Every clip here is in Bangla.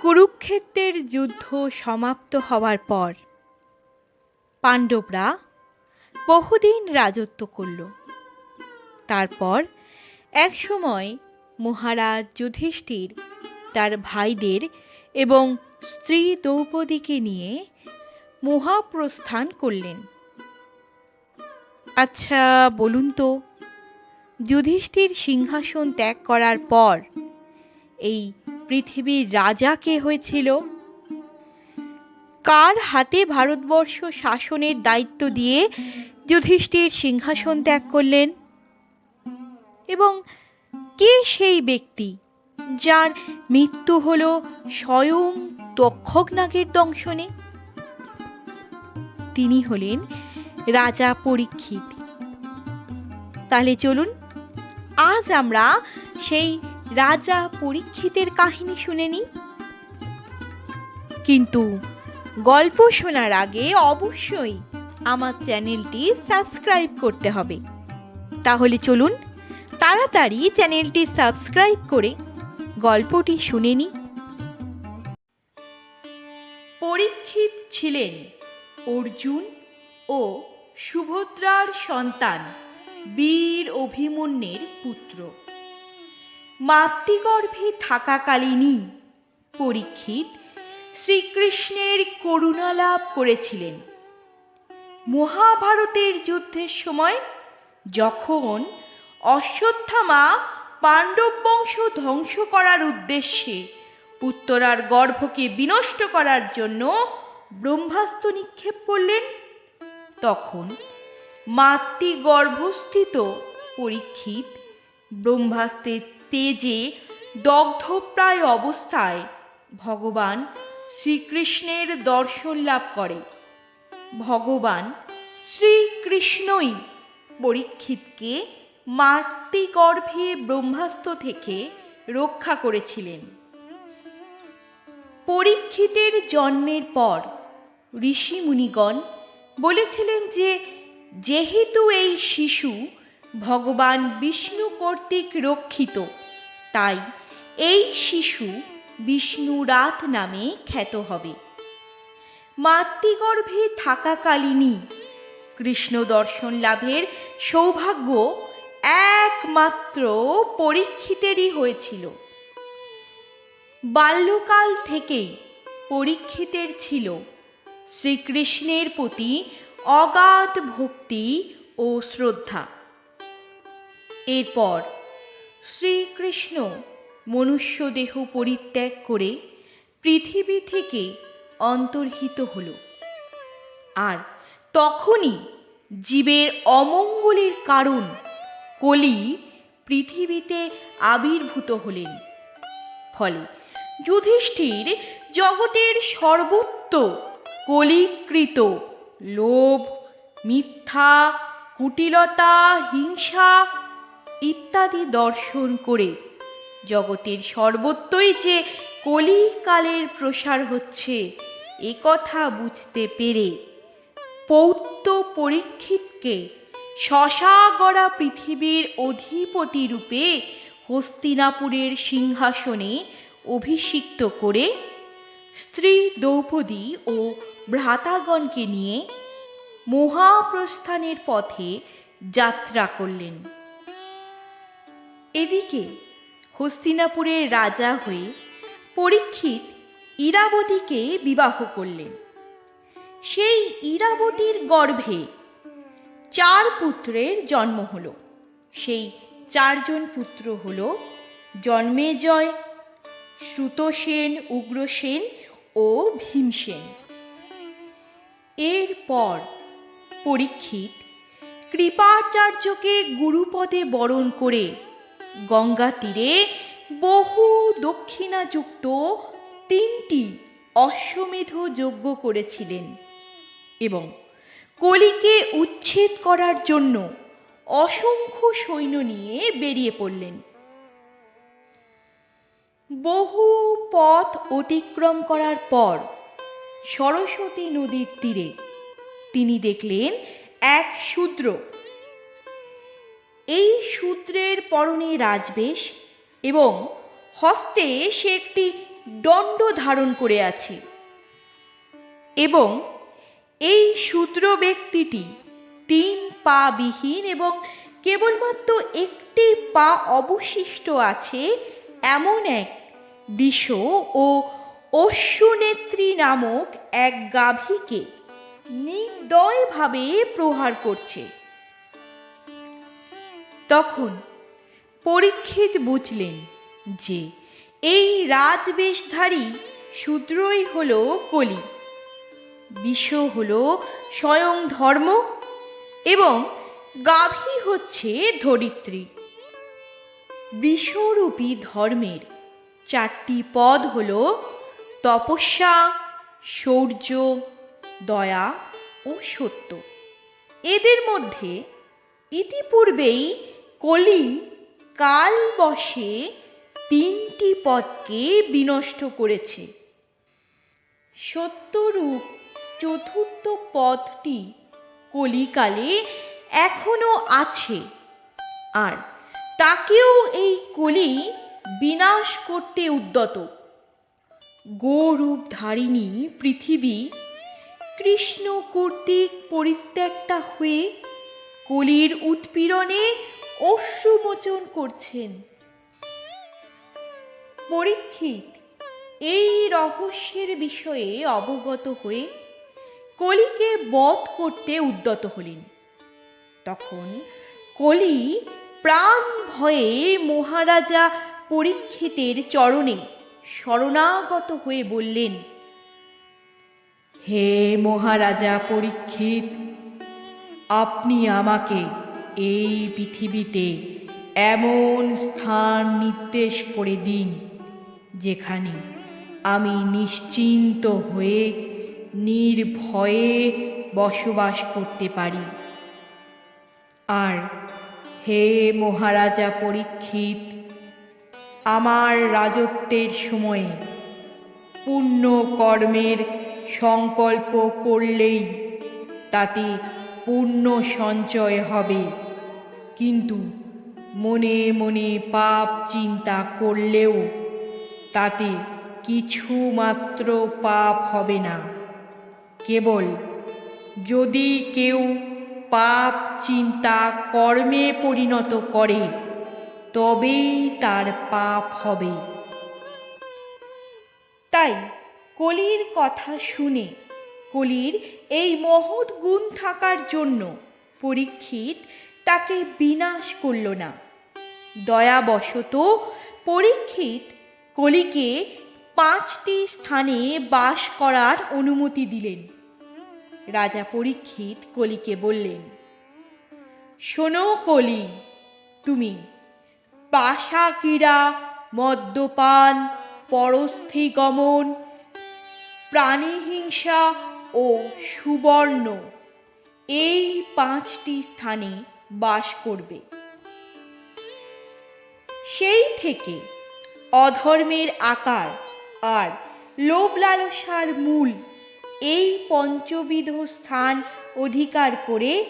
কুরুক্ষেত্রের যুদ্ধ সমাপ্ত হওয়ার পর পাণ্ডবরা বহুদিন রাজত্ব করল। তারপর একসময় মহারাজ যুধিষ্ঠির তার ভাইদের এবং স্ত্রী দ্রৌপদীকে নিয়ে মহাপ্রস্থান করলেন। আচ্ছা বলুন তো, যুধিষ্ঠির সিংহাসন ত্যাগ করার পর এই পৃথিবীর রাজা কে হয়েছিল? কার হাতে ভারতবর্ষ শাসনের দায়িত্ব দিয়ে যুধিষ্ঠির সিংহাসন ত্যাগ করলেন? এবং কে সেই ব্যক্তি যার মৃত্যু হল স্বয়ং তক্ষকনাগের দংশনে? তিনি হলেন রাজা পরীক্ষিত। তাহলে চলুন, আজ আমরা সেই রাজা পরীক্ষিতের কাহিনী শুনে নিই কিন্তু গল্প শোনার আগে অবশ্যই আমার চ্যানেলটি সাবস্ক্রাইব করতে হবে। তাহলে চলুন তাড়াতাড়ি চ্যানেলটি সাবস্ক্রাইব করে গল্পটি শুনে নিই পরীক্ষিত ছিলেন অর্জুন ও সুভদ্রার সন্তান বীর অভিমন্যের পুত্র। মাতৃগর্ভে থাকাকালীনই পরীক্ষিত শ্রীকৃষ্ণের করুণা লাভ করেছিলেন। মহাভারতের যুদ্ধের সময় যখন অশ্বত্থামা পাণ্ডব বংশ ধ্বংস করার উদ্দেশ্যে উত্তরার গর্ভকে বিনষ্ট করার জন্য ব্রহ্মাস্ত্র নিক্ষেপ করলেন, তখন মাতৃগর্ভস্থিত পরীক্ষিত ব্রহ্মাস্ত্রের তেজে দগ্ধপ্রায় অবস্থায় ভগবান শ্রীকৃষ্ণের দর্শন লাভ করে। ভগবান শ্রীকৃষ্ণই পরীক্ষিতকে মাতৃগর্ভে ব্রহ্মাস্ত্র থেকে রক্ষা করেছিলেন। পরীক্ষিতের জন্মের পর ঋষি মুনিগণ বলেছিলেন যে, যেহেতু এই শিশু ভগবান বিষ্ণু কর্তৃক রক্ষিত তাই এই শিশু বিষ্ণুরাত নামে খ্যাত হবে। মাতৃগর্ভে থাকাকালীনই কৃষ্ণ দর্শন লাভের সৌভাগ্য একমাত্র পরীক্ষিতেরই হয়েছিল। বাল্যকাল থেকেই পরীক্ষিতের ছিল। শ্রীকৃষ্ণের প্রতি অগাধ ভক্তি ও শ্রদ্ধা। এরপর শ্রীকৃষ্ণ মনুষ্য দেহ পরিত্যাগ করে পৃথিবী থেকে অন্তর্হিত হল। আর তখনই জীবের অমঙ্গলের কারণ কলি পৃথিবীতে আবির্ভূত হলেন। ফলে যুধিষ্ঠির জগতের সর্বত্র কলিকৃত লোভ, মিথ্যা, কুটিলতা, হিংসা ইত্যাদি দর্শন করে। জগতের সর্বত্রই যে কলিকালের প্রসার হচ্ছে, এ কথা বুঝতে পেরে পৌত্য পরীক্ষিতকে শশাগড়া পৃথিবীর অধিপতি রূপে হস্তিনাপুরের সিংহাসনে অভিষিক্ত করে স্ত্রী দ্রৌপদী ও ভ্রাতাগণকে নিয়ে মহাপ্রস্থানের পথে যাত্রা করলেন। এদিকে হস্তিনাপুরের রাজা হয়ে পরীক্ষিত ইরাবতীকে বিবাহ করলেন। সেই ইরাবতীর গর্ভে চার পুত্রের জন্ম হল। সেই চারজন পুত্র হল জন্মেজয়, শ্রুতসেন, উগ্রসেন ও ভীমসেন। এরপর পরীক্ষিত কৃপাচার্যকে গুরুপদে বরণ করে গঙ্গা তীরে বহু দক্ষিণাযুক্ত তিনটি অশ্বমেধ যজ্ঞ করেছিলেন এবং কলিকে উচ্ছেদ করার জন্য অসংখ্য সৈন্য নিয়ে বেরিয়ে পড়লেন। বহু পথ অতিক্রম করার পর সরস্বতী নদীর তীরে তিনি দেখলেন এক শূদ্র এই শূদ্রের পরনে রাজবেশ এবং হস্তে সে একটি দণ্ড ধারণ করে আছে। এবং এই শূদ্র ব্যক্তিটি তিন পা বিহীন এবং কেবলমাত্র একটি পা অবশিষ্ট আছে এমন এক বিষ ও অশ্বনেত্রী নামক এক গাভীকে নির্দয়ভাবে প্রহার করছে। তখন পরীক্ষিত বুঝলেন যে এই রাজবেশধারী শূদ্রই হল কলি বিষ হল স্বয়ং ধর্ম এবং গাভী হচ্ছে ধরিত্রী। বিশ্বরূপী ধর্মের চারটি পদ হল তপস্যা, শৌর্য, দয়া ও সত্য। এদের মধ্যে ইতিপূর্বেই কলি কাল বসে তিনটি পদকে বিনষ্ট করেছে। সত্যরূপ চতুর্থ পদটি কলিকালে এখনও আছে আর তাকেও এই কলি বিনাশ করতে উদ্যত। গোরূপধারিণী পৃথিবী কৃষ্ণ কর্তৃক পরিত্যক্তা হয়ে কলির উৎপীড়নে অশ্রুমোচন করছেন। পরীক্ষিত, এই রহস্যের বিষয়ে অবগত হয়ে কলিকে বধ করতে উদ্যত হলেন। তখন কলি প্রাণ ভয়ে মহারাজা পরীক্ষিতের চরণে শরণাগত হয়ে বললেন, হে মহারাজা পরীক্ষিত, আপনি আমাকে এই পৃথিবীতে এমন স্থান নির্দেশ করে দিন, যেখানে আমি নিশ্চিন্ত হয়ে নির্ভয়ে বসবাস করতে পারি। আর হে মহারাজা পরীক্ষিত, আমার রাজত্বের সময়ে পুণ্য কর্মের সংকল্প করলেই তাতে পুণ্য সঞ্চয় হবে। কিন্তু মনে মনে পাপ চিন্তা করলেও তাতে কিছু মাত্র পাপ হবে না। কেবল যদি কেউ পাপ চিন্তা কর্মে পরিণত করে, তবেই তার পাপ হবে। তাই কলির কথা শুনে কলির এই মহৎ গুণ থাকার জন্য পরীক্ষিত তাকে বিনাশ করল না। দয়াবশত পরীক্ষিত কলিকে পাঁচটি স্থানে বাস করার অনুমতি দিলেন। রাজা পরীক্ষিত কলিকে বললেন, শোনো কলি, তুমি পাশা ক্রীড়া মদ্যপান পরস্থি গমন প্রাণীহিংসা ও সুবর্ণ। এই পাঁচটি স্থানে বাস করবে। সেই থেকে অধর্মের আকার আর লোভ লালসার মূল এই পঞ্চবিধ স্থান অধিকার করে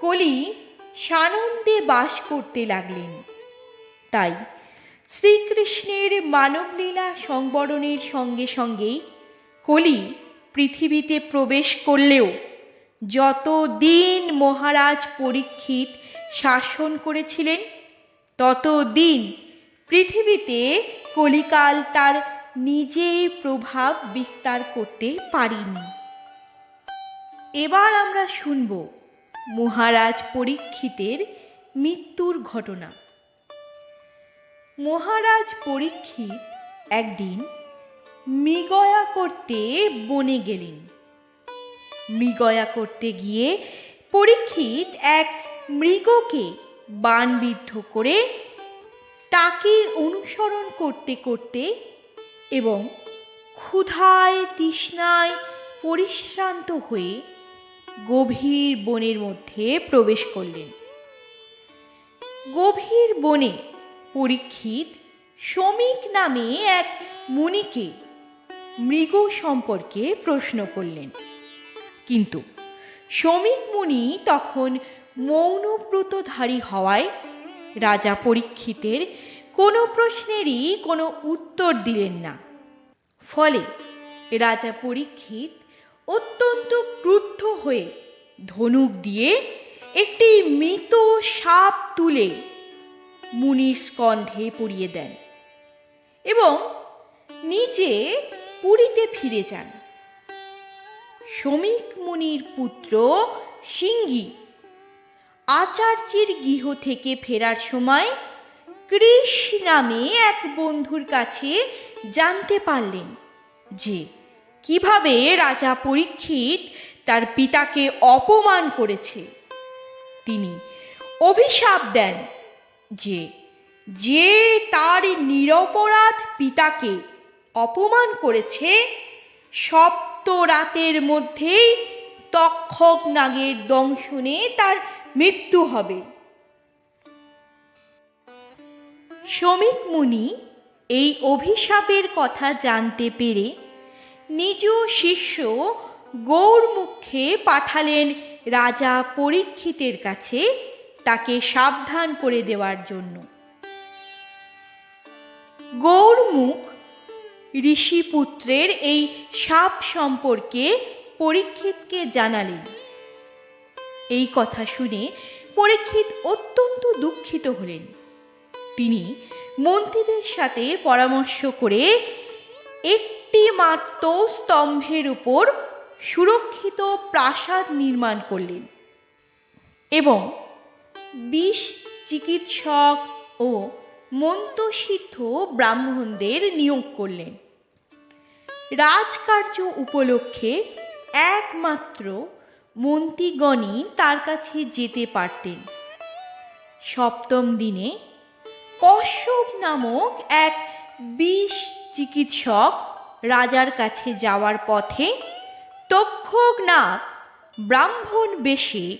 কলি সানন্দে বাস করতে লাগলেন। তাই শ্রীকৃষ্ণের মানবলীলা সংবরণের সঙ্গে সঙ্গেই কলি পৃথিবীতে প্রবেশ করলেও যতদিন মহারাজ পরীক্ষিত শাসন করেছিলেন ততদিন পৃথিবীতে কলিকাল তার নিজের প্রভাব বিস্তার করতে পারিনি। এবার আমরা শুনব মহারাজ পরীক্ষিতের মৃত্যুর ঘটনা। মহারাজ পরীক্ষিত একদিন মৃগয়া করতে বনে গেলেন। মৃগয়া করতে গিয়ে পরীক্ষিত এক মৃগকে বানবিদ্ধ করে তাকে অনুসরণ করতে করতে এবং ক্ষুধায়, তৃষ্ণায় পরিশ্রান্ত হয়ে গভীর বনের মধ্যে প্রবেশ করলেন। গভীর বনে পরীক্ষিত শ্রমিক নামে এক মুনিকে মৃগ সম্পর্কে প্রশ্ন করলেন। কিন্তু শ্রমিক মুনি তখন মৌনব্রতধারী হওয়ায় রাজা পরীক্ষিতের কোনো প্রশ্নেরই কোনো উত্তর দিলেন না। ফলে রাজা পরীক্ষিত অত্যন্ত ক্রুদ্ধ হয়ে ধনুক দিয়ে একটি মৃত সাপ তুলে মুনির স্কন্ধে পরিয়ে দেন এবং নিজে পুরীতে ফিরে যান। শ্রমিক মুনির পুত্র সিঙ্গি আচার্যের গৃহ থেকে ফেরার সময় কৃষ নামে এক বন্ধুর কাছে জানতে পারলেন যে কীভাবে রাজা পরীক্ষিত তার পিতাকে অপমান করেছে। তিনি অভিশাপ দেন যে যে তার নিরপরাধ পিতাকে অপমান করেছে সপ্ত রাতের মধ্যেই তক্ষক নাগের দংশনে তার মৃত্যু হবে। শ্রমিক মুনি এই অভিশাপের কথা জানতে পেরে নিজ শিষ্য গৌরমুখে পাঠালেন রাজা পরীক্ষিতের কাছে তাকে সাবধান করে দেওয়ার জন্য। গৌরমুখ ঋষিপুত্রের এই সাপ সম্পর্কে পরীক্ষিতকে জানালেন। এই কথা শুনে পরীক্ষিত অত্যন্ত দুঃখিত হলেন। তিনি মন্ত্রীদের সাথে পরামর্শ করে একটি মাত্র স্তম্ভের উপর সুরক্ষিত প্রাসাদ নির্মাণ করলেন এবং বিষ চিকিৎসক ও মন্ত্রসিদ্ধ ব্রাহ্মণদের নিয়োগ করলেন। রাজকার্য উপলক্ষে একমাত্র মন্ত্রীগণই তার কাছে যেতে পারতেন। সপ্তম দিনে কশ্যপ নামক এক বিষ চিকিৎসক রাজার কাছে যাওয়ার পথে তক্ষক নাগ ব্রাহ্মণ বেশে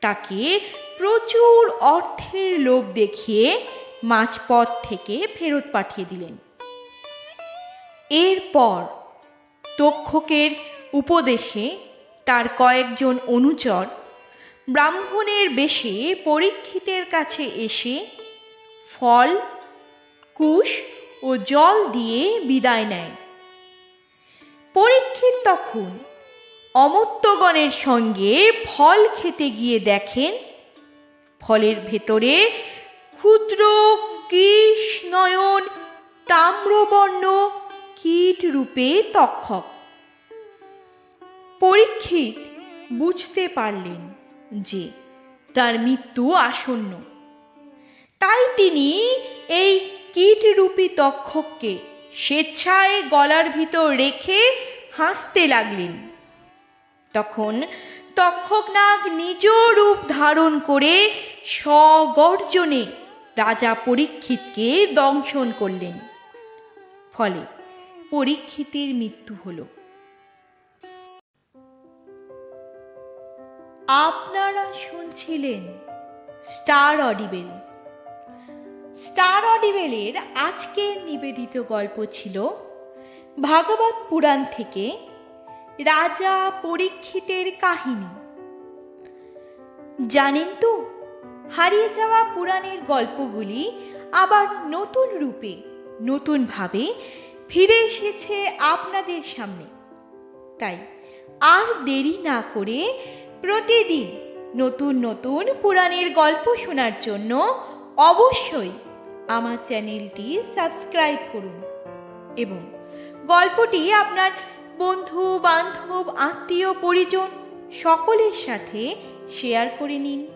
তাকে প্রচুর অর্থের লোভ দেখিয়ে মাঝপথ থেকে ফেরত পাঠিয়ে দিলেন। এরপর তক্ষকের উপদেশে তার কয়েকজন অনুচর ব্রাহ্মণের বেশে পরীক্ষিতের কাছে এসে ফল, কুশ ও জল দিয়ে বিদায় নেয়। পরীক্ষিত তখন অমত্তগণের সঙ্গে ফল খেতে গিয়ে দেখেন, ফলের ভেতরে ক্ষুদ্র কৃষ নয়ন তাম্রবর্ণ কীট রূপে তক্ষক। পরীক্ষিত বুঝতে পারলেন যে তার মৃত্যু আসন্ন। তাই তিনি এই কীটরূপী তক্ষককে স্বেচ্ছায় গলার ভিতর রেখে হাসতে লাগলেন। তখন তক্ষকনাগ নিজ রূপ ধারণ করে স্বগর্জনে রাজা পরীক্ষিতকে দংশন করলেন। ফলে পরীক্ষিতের মৃত্যু হল। আপনারা শুনছিলেন স্টার অডিবেল। স্টার অডিবেলের আজকের নিবেদিত গল্প ছিল ভাগবত পুরাণ থেকে রাজা পরীক্ষিতের কাহিনী। জানেন তো, হারিয়ে যাওয়া পুরাণের গল্পগুলি আবার নতুন রূপে, নতুনভাবে ফিরে এসেছে আপনাদের সামনে। তাই আর দেরি না করে প্রতিদিন নতুন নতুন পুরাণের গল্প শোনার জন্য অবশ্যই আমার চ্যানেলটি সাবস্ক্রাইব করুন এবং গল্পটি আপনার বন্ধু, বান্ধব, আত্মীয়, পরিজন সকলের সাথে শেয়ার করে নিন।